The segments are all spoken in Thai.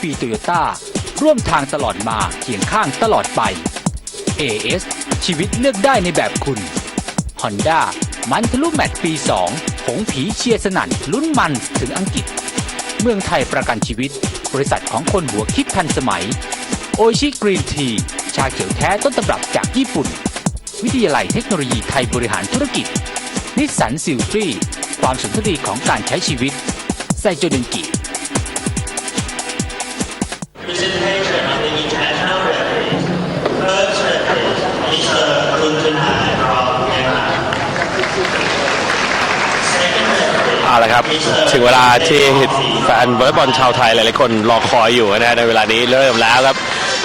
ปีโตโยต้าร่วมทางตลอดมาเคียงข้างตลอดไป AS ชีวิตเลือกได้ในแบบคุณ Honda มันทะลุแมตช์ปี 2 ผงผีเชียร์สนั่นลุ้นมันถึงอังกฤษ เมืองไทยประกันชีวิต บริษัทของคนหัวคิดทันสมัย โอชิกรีนที ชาเขียวแท้ต้นตำรับจากญี่ปุ่น วิทยาลัยเทคโนโลยีไทยบริหารธุรกิจ นิสสันซิลฟรีความสุนทรีของการใช้ชีวิตไซโจเดนกิ เอาละครับ ถึงเวลาที่แฟนวอลเลย์บอลชาวไทยหลายๆคนรอคอยอยู่นะในเวลานี้เริ่มแล้วครับ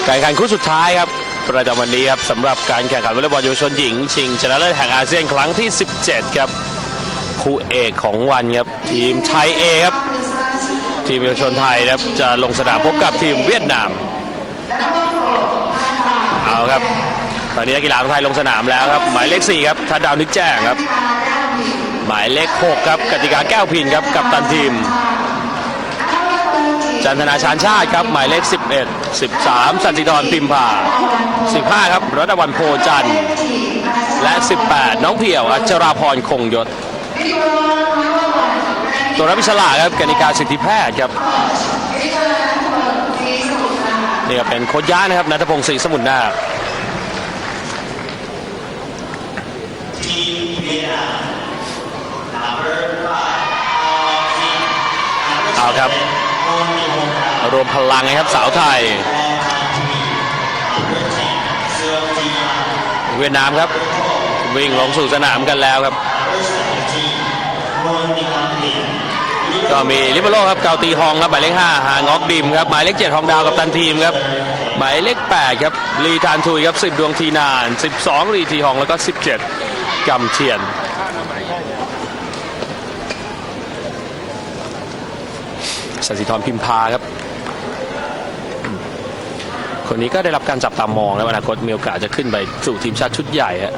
การแข่งขันคู่สุดท้ายครับประจำวันนี้ครับสำหรับการแข่งขันวอลเลย์บอลเยาวชนหญิง ชิงชนะเลิศแห่งอาเซียนครั้งที่ 17 ครับคู่เอกของวันครับทีมไทยเอครับทีมเยาวชนไทยครับจะลงสนามพบกับทีมเวียดนามเอาครับตอนนี้นักกีฬาของไทยลงสนามแล้วครับหมายเลข4ครับทัดดาวนึกแจ้งครับ หมายเลข6ครับกติกาแก้วพินครับกับตันทีม จันทนาชานชาติครับหมายเลข 11 13 สันติธรพิมพา15 ครับรัตวันโพจันและ 18 น้องเพียว อัชราพรคงยศ ตัวรับพิชลาครับกนิกาสิทธิแพทย์ครับนี่ก็เป็นโค้ชย้านะครับนัทพงศ์ศรีสมุนนาค เอาครับ รวมพลังนะครับสาวไทย เวียดนามครับ วิ่งลงสู่สนามกันแล้วครับ ก็มีลิเบโรครับเกาตีฮองครับหมายเลข5หางอกดิมครับหมายเลข7ฮองดาวกับตันทีมครับหมายเลข8ครับลีทานทุยครับ10ดวงทีนาน12รีทีฮองแล้วก็17กำเทียน สันสิธรพิมพาครับ คนนี้ก็ได้รับการจับตามองแล้วอนาคตมีโอกาสจะขึ้นไปสู่ทีมชาติชุดใหญ่ฮะ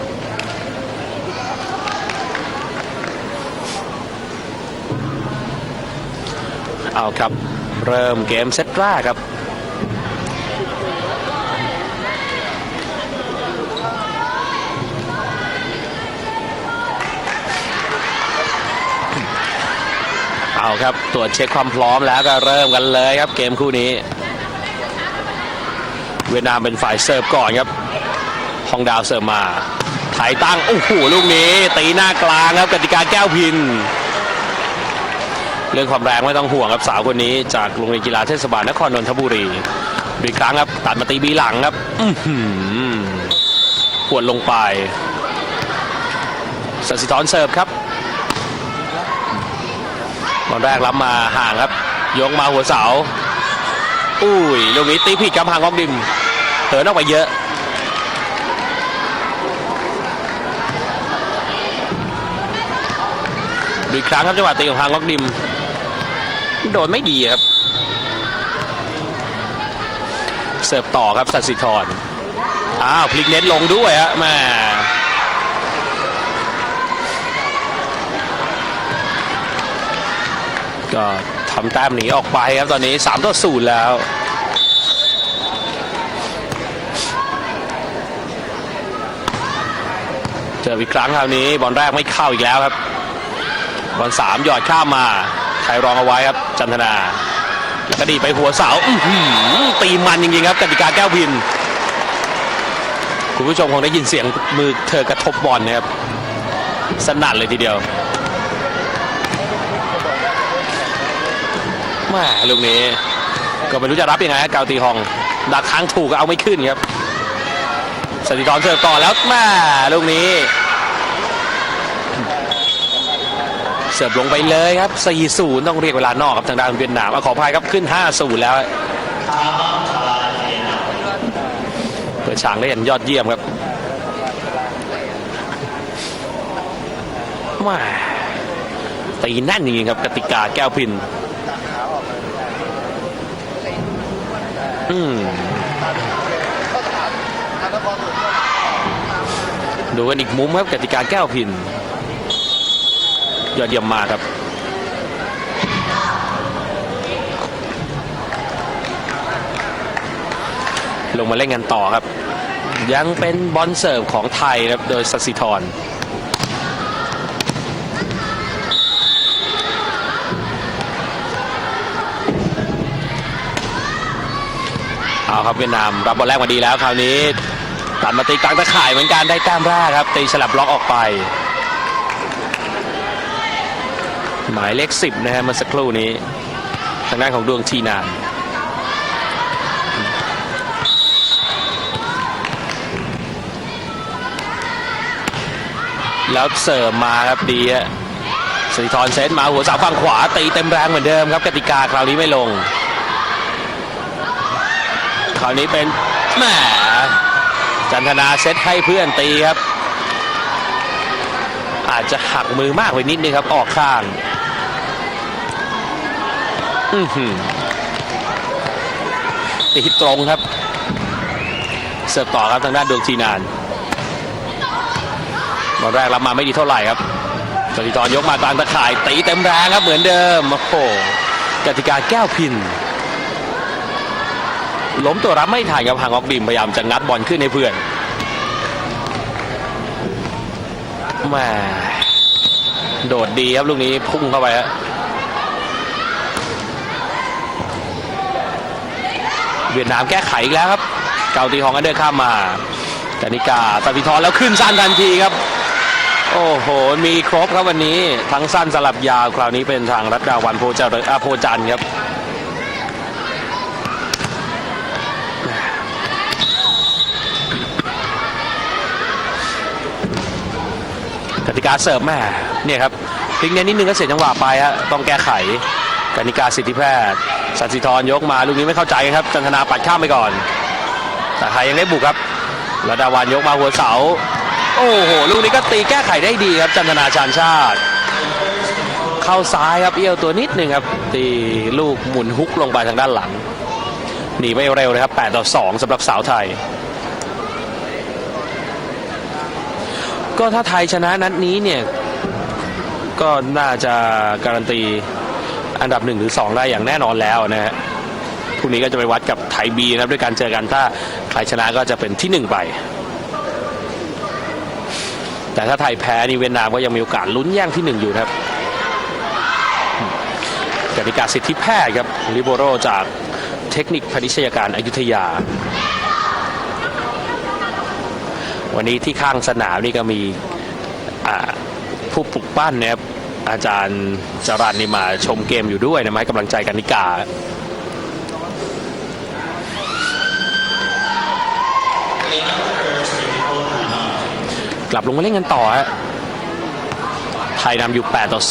เอาครับ เริ่มเกมเซตแรกครับาครับตรวจเช็คความพร้อมแล้วก็เริ่มกันเลยครับเกมคู่นี้ เวียดนามเป็นฝ่ายเสิร์ฟก่อนครับฮองดาวเสิร์ฟมาไถตั้งโอ้โหลูกนี้ตีหน้ากลางครับกติกาแก้วพิน เรื่องความแรงไม่ต้องห่วงครับสาวคนนี้ จากโรงเรียนกีฬาเทศบาลนครนนทบุรีอีกครั้งครับ ตัดมาตีบีหลังครับอืหือขวดลงไปสัสิธรเสิร์ฟครับ บอลแรกรับมาห่างครับ ยกมาหัวเสา อุ้ยลูกนี้ตีผิดกับห่างออกดิมเหินออกไปเยอะดูอีกครั้งครับจังหวะตีของทางล็อกดิม โดนไม่ดีครับ เสิร์ฟต่อครับสัตสิทธรอ้าว พลิกเน็ตลงด้วยฮะแม่ ก็ทำแต้มหนีออกไปครับตอนนี้3ต่อ0แล้วเจออีกครั้งคราวนี้บอลแรกไม่เข้าอีกแล้วครับบอลสามหยอดข้ามมาไทยรองเอาไว้ครับจันทนาแล้วก็ดีไปหัวเสาตีมันจริงๆครับกติกาแก้วพินคุณผู้ชมคงได้ยินเสียงมือเธอกระทบบอลนะครับสนั่นเลยทีเดียว แม่ลูกนี้ ก็ไม่รู้จะรับยังไงฮะเกาตีฮอง ดักทางถูกก็เอาไม่ขึ้นครับสถิธรเสิร์ฟต่อแล้วแม่ลูกนี้ เสิร์ฟลงไปเลยครับ 4-0 ต้องเรียกเวลานอกครับทางด้านเวียดนามอาขออภัยครับขึ้น 5-0 แล้วเปิดฉางได้อย่างยอดเยี่ยมครับมาตีแน่นจริงๆครับกติกาแก้วพิน อืมดูกันอีกมุมครับกติกาแก้วพิน ยอดเยี่ยมมาครับลงมาเล่นกันต่อครับ ยังเป็นบอลเสิร์ฟของไทยครับโดยสัสิธร เอาครับเวียดนามรับบอลแรกมาดีแล้วคราวนี้ตัดมาตีกลางตะข่ายเหมือนกันได้แต้มแรกครับ ตีฉลับล็อกออกไป หมายเลขสิบนะฮะเมื่อสักครู่นี้ ทางด้านของดวงทีนานแล้วเสิร์ฟมาครับดีฮะสริธรเซตมาหัวเสาฝั่งขวาตีเต็มแรงเหมือนเดิมครับกติกาคราวนี้ไม่ลงาวนี้เป็นแหมจันทนาเซตให้เพื่อนตีครับ อาจจะหักมือมากไปนิดนึงครับ ออกข้างตีตรงครับ เสิร์ฟต่อครับทางด้านดวงทีนานบอลแรกรับมาไม่ดีเท่าไหร่ครับสริธรยกมากลางตะข่ายตีเต็มแรงครับเหมือนเดิมโอ้โหกติกาแก้วพิน ล้มตัวรับไม่ทันครับหางออกดิมพยายามจะงัดบอลขึ้นให้เพื่อนแม่โดดดีครับลูกนี้พุ่งเข้าไปฮะเวียดนามแก้ไขอีกแล้วครับ เกาตีของกันเดินข้ามมากานิกาตาพิทรแล้วขึ้นสั้นทันทีครับ โอ้โห มีครบครับวันนี้ ทั้งสั้นสลับยาวคราวนี้เป็นทางรัตดาวันโพจารอ่าโพจันครับ กติกาเสิร์ฟแม่เนี่ยครับพลิกเน้นนิดนึงก็เสียจังหวะไปฮะต้องแก้ไขกติกาสิทธิแพทย์สัตสิธรยกมาลูกนี้ไม่เข้าใจครับ จันทนาปัดข้ามไปก่อน แต่ไทยยังได้บุกครับระดาวันยกมาหัวเสา โอ้โห ลูกนี้ก็ตีแก้ไขได้ดีครับ จันทนาชาญชาติ เข้าซ้ายครับเอี้ยวตัวนิดนึงครับ ตีลูกหมุนฮุกลงไปทางด้านหลังหนีไม่เร็วเลยครับ 8 ต่อ 2สำหรับสาวไทย ก็ถ้าไทยชนะนัดนี้เนี่ย ก็น่าจะการันตีอันดับ1หรือ2 ได้อย่างแน่นอนแล้วนะฮะพรุ่งนี้ก็จะไปวัดกับไทยบีนะครับด้วยการเจอกันถ้าใครชนะก็จะเป็นที่ 1 ไป แต่ถ้าไทยแพ้นี่เวียดนามก็ยังมีโอกาสลุ้นแย่งที่ 1 อยู่ครับกติกาสิทธิแพทย์ครับลิโบโรจากเทคนิคพนิชยการอายุทยา วันนี้ที่ข้างสนามนี่ก็มีผู้ปลุกปั้นนะครับอาจารย์จรันนี่มาชมเกมอยู่ด้วยนะมาให้กำลังใจกันนิกากลับลงมาเล่นกันต่อฮะ ไทยนำอยู่ 8 ต่อ 2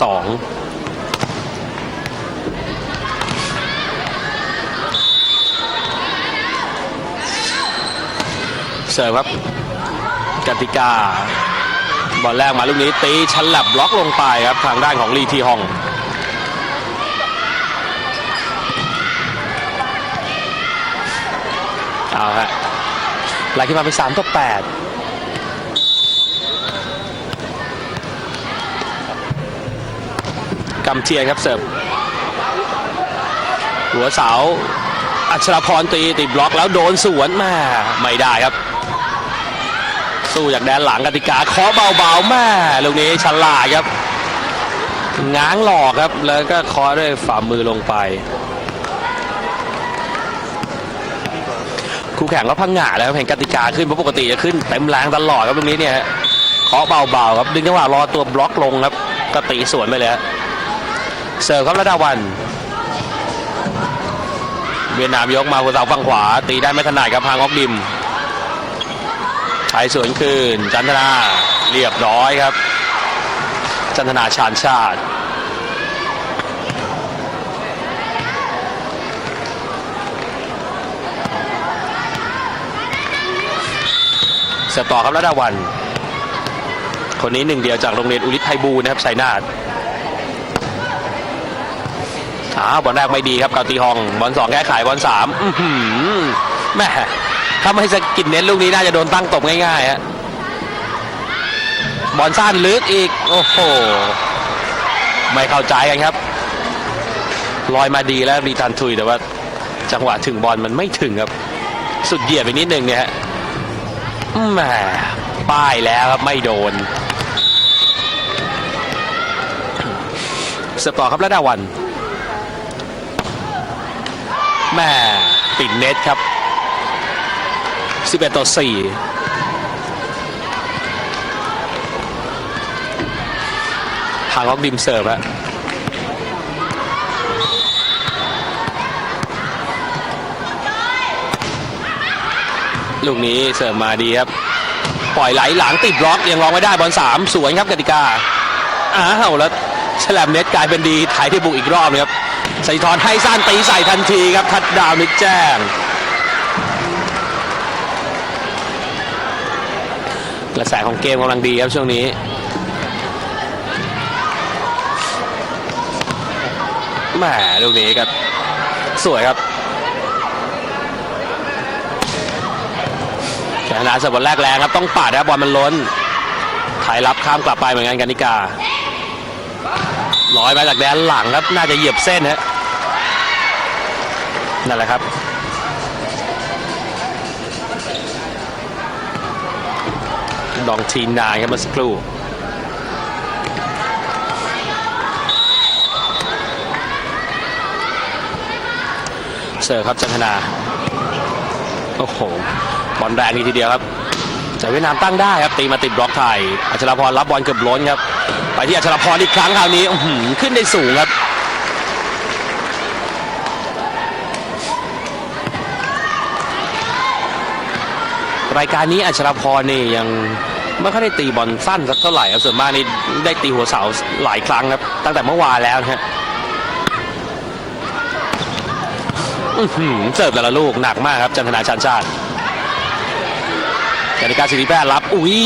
เสิร์ฟครับ กติกา บอลแรกมาลูกนี้ตีฉลับบล็อกลงไปครับทางด้านของลีทีฮองเอาฮะไหลขึ้นมาเป็น3ต่อ8กำเชียครับเสิร์ฟหัวเสาอัชรพรตีติดบล็อกแล้วโดนสวนมาไม่ได้ครับ สู้จากแดนหลังกติกาเคาะเบาๆแม่ลูกนี้ฉลาดครับง้างหลอกครับ แล้วก็เคาะด้วยฝ่ามือลงไป คู่แข่งก็พังหงาแล้วเห็นกติกาขึ้นเพราะปกติจะขึ้นเต็มแรงตลอดครับลูกนี้เนี่ยฮะเคาะเบาๆครับดึงจังหวะรอตัวบล็อกลงครับก็ตีสวนไปเลยเสิร์ฟครับระดาวันเวียดนามยกมาหัวเสาฝั่งขวา ตีได้ไม่ถนัดครับพางออกดิม ไทยสวนคืน จันทนาเรียบร้อยครับ จันทนาชาญชาติ เสียต่อครับระดาวัน คนนี้หนึ่งเดียวจากโรงเรียนอุริไทยบูนะครับชัยนาทอ้าวบอลแรกไม่ดีครับเกาตีฮองบอลสองแก้ไขบอลสามแม่ ถ้าไม่สะกิดเน้นลูกนี้น่าจะโดนตั้งตบง่ายๆฮะบอลสั้นลึกอีก โอ้โห ไม่เข้าใจกันครับ ลอยมาดีแล้วรีทันทุยแต่ว่า จังหวะถึงบอลมันไม่ถึงครับ สุดเหยียดไปนิดนึงเนี่ยฮะแหมป้ายแล้วครับไม่โดนเสิร์ฟต่อครับระดาวันแม่ปิดเน็ตครับ 11 ต่อ4ทางล็อกดิมเสิร์ฟฮะลูกนี้เสิร์ฟมาดีครับ ปล่อยไหลหลังติดบล็อกยังรองไม่ได้บอลสามสวนครับกติกา อ้าวแล้วแฉลมเน็ตกลายเป็นดีถ่ายที่บุกอีกรอบเลยครับสถิธรให้สั้นตีใส่ทันทีครับ ทัดดาวนึกแจ้ง กระแสของเกมกำลังดีครับช่วงนี้แหมลูกนี้ครับ สวยครับชนะเสิร์ฟบอลแรกแรงครับ ต้องปาดครับบอลมันล้นถ่ายรับข้ามกลับไปเหมือนกันกานิกาลอยมาจากแดนหลังครับ น่าจะเหยียบเส้นฮะนั่นแหละครับ ดองทีนายครับเมื่อสักครู่เสิร์ฟครับจันทนา โอ้โห บอลแรงดีทีเดียวครับแต่เวียดนามตั้งได้ครับ ตีมาติดบล็อกไทย อัชรพรรับบอลเกือบล้นครับ ไปที่อัชรพรอีกครั้งคราวนี้ขึ้นได้สูงครับรายการนี้อัชรพรนี่ยัง ไม่ค่อยได้ตีบอลสั้นสักเท่าไหร่ครับส่วนมากนี่ได้ตีหัวเสาหลายครั้งครับ ตั้งแต่เมื่อวานแล้วนะฮะเสิร์ฟแต่ละลูกหนักมากครับจันทนาชาญชาติกติกาสิริแพทย์รับ อุ้ย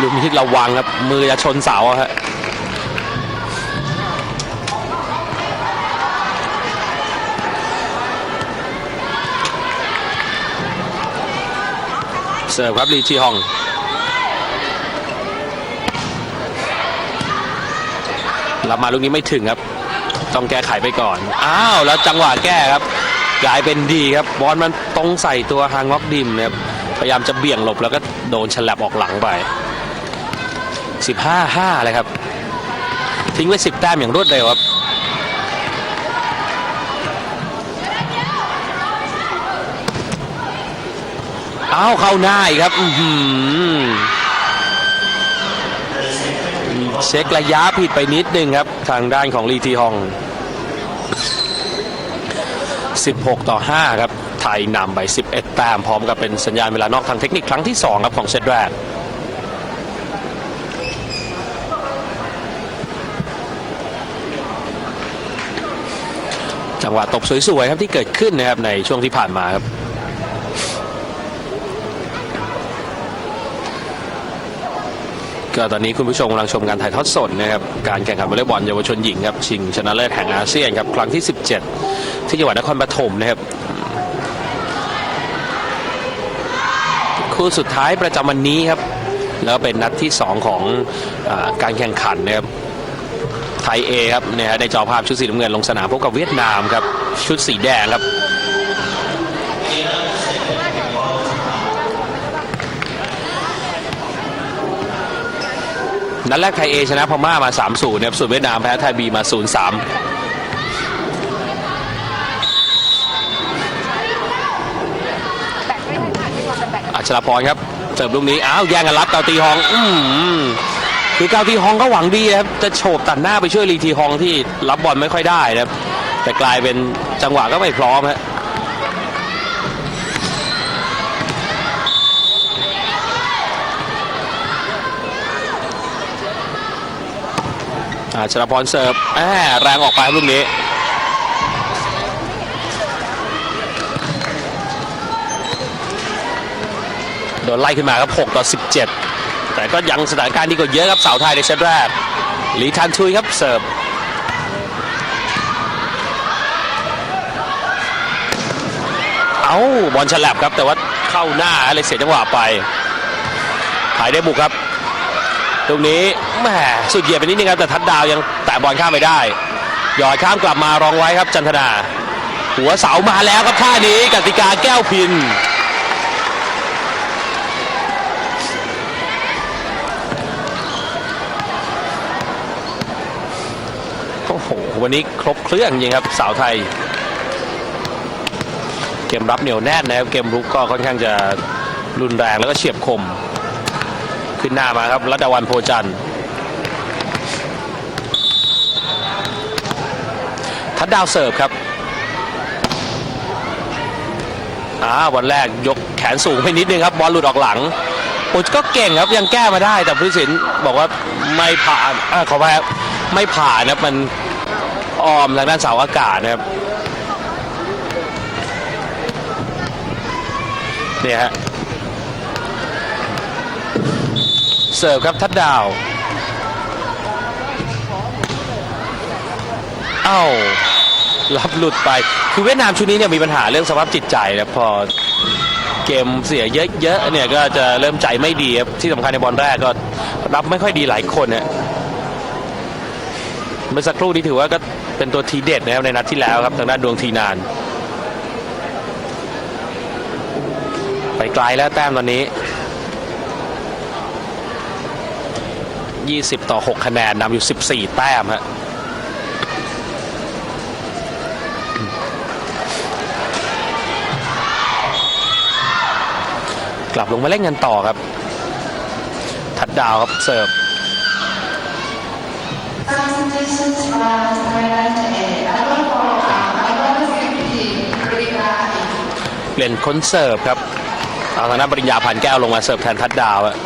ลูกนี้ระวังครับ มือจะชนเสาอะฮะเสิร์ฟครับลีจีฮอง รับมาลูกนี้ไม่ถึงครับ ต้องแก้ไขไปก่อน อ้าวแล้วจังหวะแก้ครับกลายเป็นดีครับบอลมันตรงใส่ตัวฮางงอกดิมนะครับพยายามจะเบี่ยงหลบแล้วก็โดนฉลับออกหลังไป 15 5เลยครับ ทิ้งไว้ 10 แต้มอย่างรวดเร็วครับอ้าวเข้าหน้าอีกครับ อื เช็คระยะผิดไปนิดนึงครับ ทางด้านของลีทีฮอง 16 ต่อ 5 ครับ ไทยนำไป 11 แต้มพร้อมกับเป็นสัญญาณเวลานอกทางเทคนิคครั้งที่ 2 ครับของเซตแรกจังหวะตบสวยๆครับที่เกิดขึ้นนะครับในช่วงที่ผ่านมาครับ ก็ตอนนี้คุณผู้ชมกำลังชมการถ่ายทอดสดนะครับการแข่งขันวอลเลย์บอลเยาวชนหญิงครับชิงชนะเลิศแห่งอาเซียนครับครั้งที่ 17 ที่จังหวัดนครปฐมนะครับคู่สุดท้ายประจำวันนี้ครับ แล้วเป็นนัดที่ 2 ของอการแข่งขันนะครับไทยเอครับเนี่ยฮะในจอภาพชุดสีน้ำเงินลงสนามพบกับเวียดนามครับชุดสีแดงครับ นัดแรกไทยเอชนะพม่ามา3-0นะครับส่วนเวียดนามแพ้ไทยบีมา 0-3อัชราพรครับเสิร์ฟลูกนี้อ้าวแย่งกันรับเกาตีฮอง อือหือคือเกาตีฮองก็หวังดีครับจะโฉบตัดหน้าไปช่วยลีทีฮองที่รับบอลไม่ค่อยได้นะครับแต่กลายเป็นจังหวะก็ไม่พร้อมฮะ อาชรพรเสิร์ฟแแรงออกไปรับลูกนี้โดนไล่ขึ้นมาครับ 6 ต่อ 17 แต่ก็ยังสถานการณ์ดีกว่าเยอะครับสาวไทยในเซตแรกหลีทันชุยครับเสิร์ฟเอาบอลฉลับครับ แต่ว่าเข้าหน้าเลยเสียจังหวะไป ถ่ายได้บุกครับ ตรงนี้แหมสุดเหยียบไปนิดนึงครับแต่ทัดดาวยังแตะบอลข้ามไปได้หยอดข้ามกลับมารองไว้ครับจันทนา หัวเสามาแล้วครับท่านี้กติกาแก้วพินโอ้โหวันนี้ครบเครื่องจริงครับสาวไทย เกมรับเหนียวแน่นนะครับเกมรุกก็ค่อนข้างจะรุนแรงแล้วก็เฉียบคม ขึ้นหน้ามาครับรัตดาวันโพจันทร์ทัดดาวเสิร์ฟครับอ่าวันแรกยกแขนสูงไปนิดนึงครับบอลหลุดออกหลังโอ้ก็เก่งครับยังแก้มาได้แต่ผู้สินบอกว่าไม่ผ่านอาขอไปครับไม่ผ่านนะครับมันออมทางด้านเสาอากาศนะครับเนี่ยฮะ เสิร์ฟครับทัดดาวเอ้ารับหลุดไป คือเวียดนามชุดนี้เนี่ยมีปัญหาเรื่องสภาพจิตใจนะพอเกมเสียเยอะๆเนี่ยก็จะเริ่มใจไม่ดีครับที่สำคัญในบอลแรกก็รับไม่ค่อยดีหลายคนเนี่ยเมื่อสักครู่นี้ถือว่าก็เป็นตัวทีเด็ดนะครับในนัดที่แล้วครับทางด้านดวงทีนาน ไปไกลแล้วแต้มตอนนี้ 20 ต่อ 6 คะแนนนำอยู่ 14 แต้มฮะกลับลงมาเล่นกันต่อครับ ทัดดาวครับเสิร์ฟเปลี่ยนคนเสิร์ฟครับเอาทางด้านปริญญาพันแก้วลงมาเสิร์ฟแทนทัดดาวอะ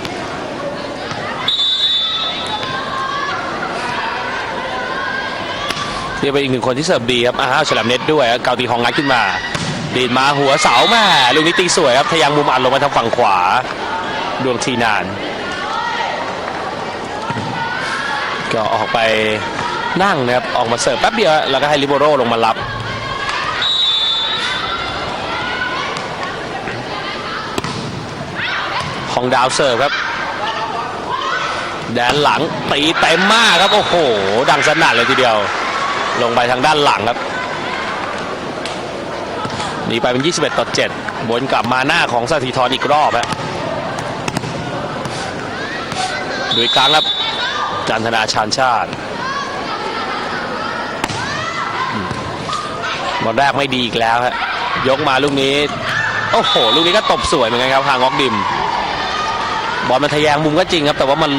เรียกไปอีกหนึ่งคนที่เสิร์ฟดีครับ อ้าวฉลามเน็ตด้วยเกาตีฮองงัดขึ้นมา ดีดมาหัวเสาแม่ลูกนี้ตีสวยครับทะยังมุมอัดลงมาทางฝั่งขวา ดวงทีนาน ก็ออกไปนั่งนะครับ ออกมาเสิร์ฟแป๊บเดียว แล้วก็ให้ลิโบโรลงมารับของดาวเสิร์ฟครับแดนหลังตีเต็มมากครับ โอ้โห ดังสนั่นเลยทีเดียว ลงไปทางด้านหลังครับหนีไปเป็น 21 ต่อ 7 บนกลับมาหน้าของสถิธรอีกรอบฮะดูอีกครั้งครับ จันทนาชาญชาติบอลแรกไม่ดีอีกแล้วฮะยกมาลูกนี้ โอ้โห ลูกนี้ก็ตบสวยเหมือนกันครับฮางอกดิม บอลมันทะแยงมุมก็จริงครับ แต่ว่ามัน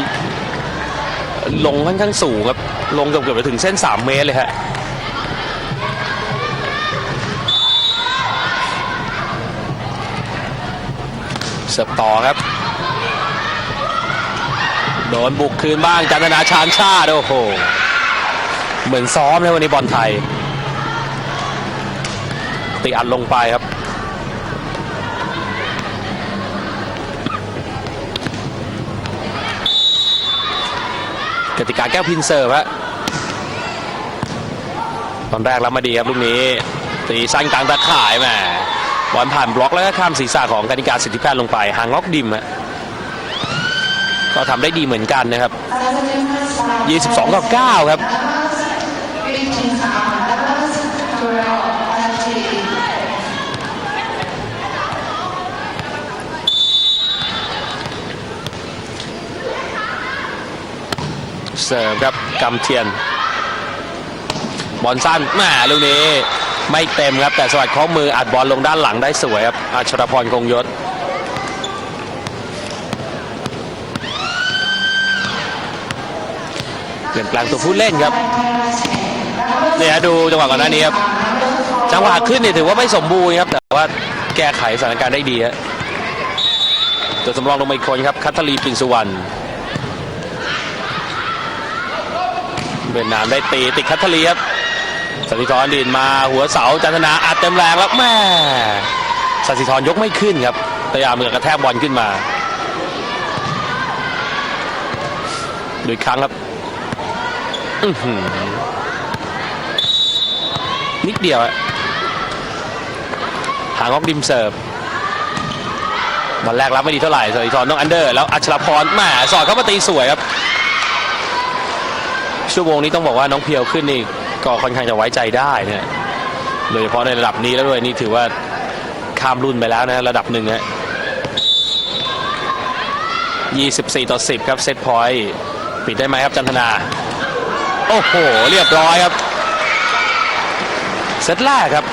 ลงค่อนข้างสูงครับ ลงเกือบเกือบไปถึงเส้น 3 เมตรเลยฮะเสิร์ฟต่อครับ โดนบุกคืนบ้างจันทนาชาญชาโอ้โห เหมือนซ้อมเลยวันนี้บอลไทยตีอัดลงไปครับ ติกาแก้วพินเซิร์ฟฮะตอนแรกรับมาดีครับลูกนี้ตีสั้นกลางตะข่ายแหมบอลผ่านบล็อกแล้วก็ข้ามศีรษะของกติกาสิทธิแพทย์ลงไปหางล็อกดิมฮะก็ทำได้ดีเหมือนกันนะครับ 22ต่อ9ครับ เสิร์ฟครับกำเทียน บอลสั้นแหมลูกนี้ไม่เต็มครับแต่สวัสดิ์ข้อมืออัดบอลลงด้านหลังได้สวยครับอัชรพรคงยศเปลี่ยนแปลงตัวผู้เล่นครับเนี่ยดูจังหวะก่อนหน้านี้ครับจังหวะขึ้นเนี่ยถือว่าไม่สมบูรณ์ครับ แต่ว่าแก้ไขสถานการณ์ได้ดีครับตัวสำรองลงมาอีกคนครับคัตทลีปินสุวรรณ วียดนามได้ตีติดคัตทลีครับสถิธรดีนมาหัวเสาจันทนาอัดเต็มแรงแล้วแม่สถิธรยกไม่ขึ้นครับพยายามมือกระแทกบอลขึ้นมาดูอีกครั้งครับนิดเดียวหางออกดิมเสิร์ฟบอลแรกรับไม่ดีเท่าไหร่สถิธรต้องอันเดอร์ แล้วอัชรพรแหมสอดเข้ามาตีสวยครับ ชั่วโมงนี้ต้องบอกว่าน้องเพียวขึ้นนี่ก็ค่อนข้างจะไว้ใจได้เนี่ยโดยเฉพาะในระดับนี้แล้วด้วยนี่ถือว่าข้ามรุ่นไปแล้วนะระดับหนึ่งฮะ24 ต่อ 10 ครับเซตพอยต์ปิดได้ไหมครับจันทนา โอ้โห เรียบร้อยครับ เซตแรกครับ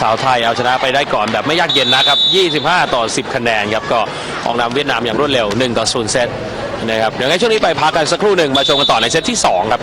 สาวไทยเอาชนะไปได้ก่อนแบบไม่ยากเย็นนะครับ 25 ต่อ 10 คะแนนครับ ก็ออกนำเวียดนามอย่างรวดเร็ว 1 ต่อ 0 เซต นะครับเดี๋ยวงั้นช่วงนี้ไปพักกันสักครู่หนึ่งมาชมกันต่อในเซตที่ 2 ครับ